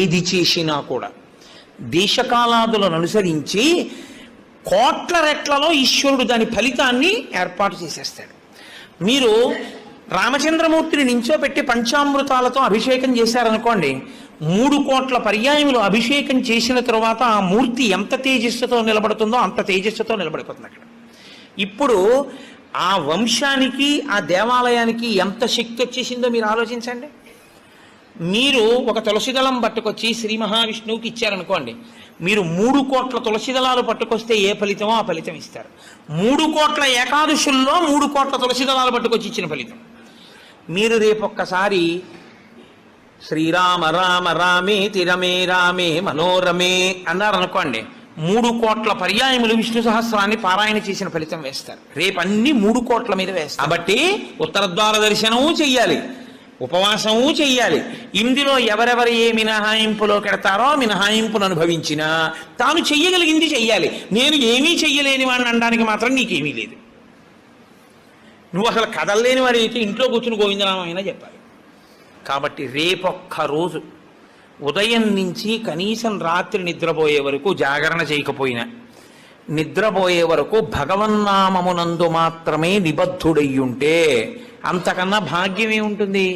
ఏది చేసినా కూడా. దేశకాలాదులను అనుసరించి కోట్ల రెట్లలో ఈశ్వరుడు దాని ఫలితాన్ని ఏర్పాటు చేసేస్తాడు. మీరు రామచంద్రమూర్తిని నించోబెట్టి పంచామృతాలతో అభిషేకం చేశారనుకోండి మూడు కోట్ల పర్యాయములు అభిషేకం చేసిన తరువాత ఆ మూర్తి ఎంత తేజస్సుతో నిలబడుతుందో అంత తేజస్సుతో నిలబడిపోతుంది అక్కడ. ఇప్పుడు ఆ వంశానికి ఆ దేవాలయానికి ఎంత శక్తి వచ్చేసిందో మీరు ఆలోచించండి. మీరు ఒక తులసిదళం పట్టుకొచ్చి శ్రీ మహావిష్ణువుకి ఇచ్చారనుకోండి మీరు మూడు కోట్ల తులసి దళాలు పట్టుకొస్తే ఏ ఫలితమో ఆ ఫలితం ఇస్తారు. మూడు కోట్ల ఏకాదశుల్లో మూడు కోట్ల తులసి దళాలు పట్టుకొచ్చి ఇచ్చిన ఫలితం. మీరు రేపొక్కసారి శ్రీరామ రామ రామే తిరమే రామే మనోరమే అన్నారనుకోండి మూడు కోట్ల పర్యాయములు విష్ణు సహస్రాన్ని పారాయణ చేసిన ఫలితం వేస్తారు. రేపు అన్ని మూడు కోట్ల మీద వేస్తారు. కాబట్టి ఉత్తర ద్వార దర్శనము చెయ్యాలి. ఉపవాసము చెయ్యాలి. ఇందులో ఎవరెవరు ఏ మినహాయింపులో కెడతారో మినహాయింపును అనుభవించినా తాను చెయ్యగలిగింది చెయ్యాలి. నేను ఏమీ చెయ్యలేని వాడిని అనడానికి మాత్రం నీకేమీ లేదు. నువ్వు అసలు కదలలేని వాడు అయితే ఇంట్లో కూర్చుని గోవిందనామైనా చెప్పాలి. కాబట్టి రేపొక్క రోజు ఉదయం నుంచి కనీసం రాత్రి నిద్రపోయే వరకు జాగరణ చేయకపోయినా నిద్రపోయే వరకు భగవన్నామమునందు మాత్రమే నిబద్ధుడయ్యుంటే అంతకన్నా భాగ్యం ఏముంటుంది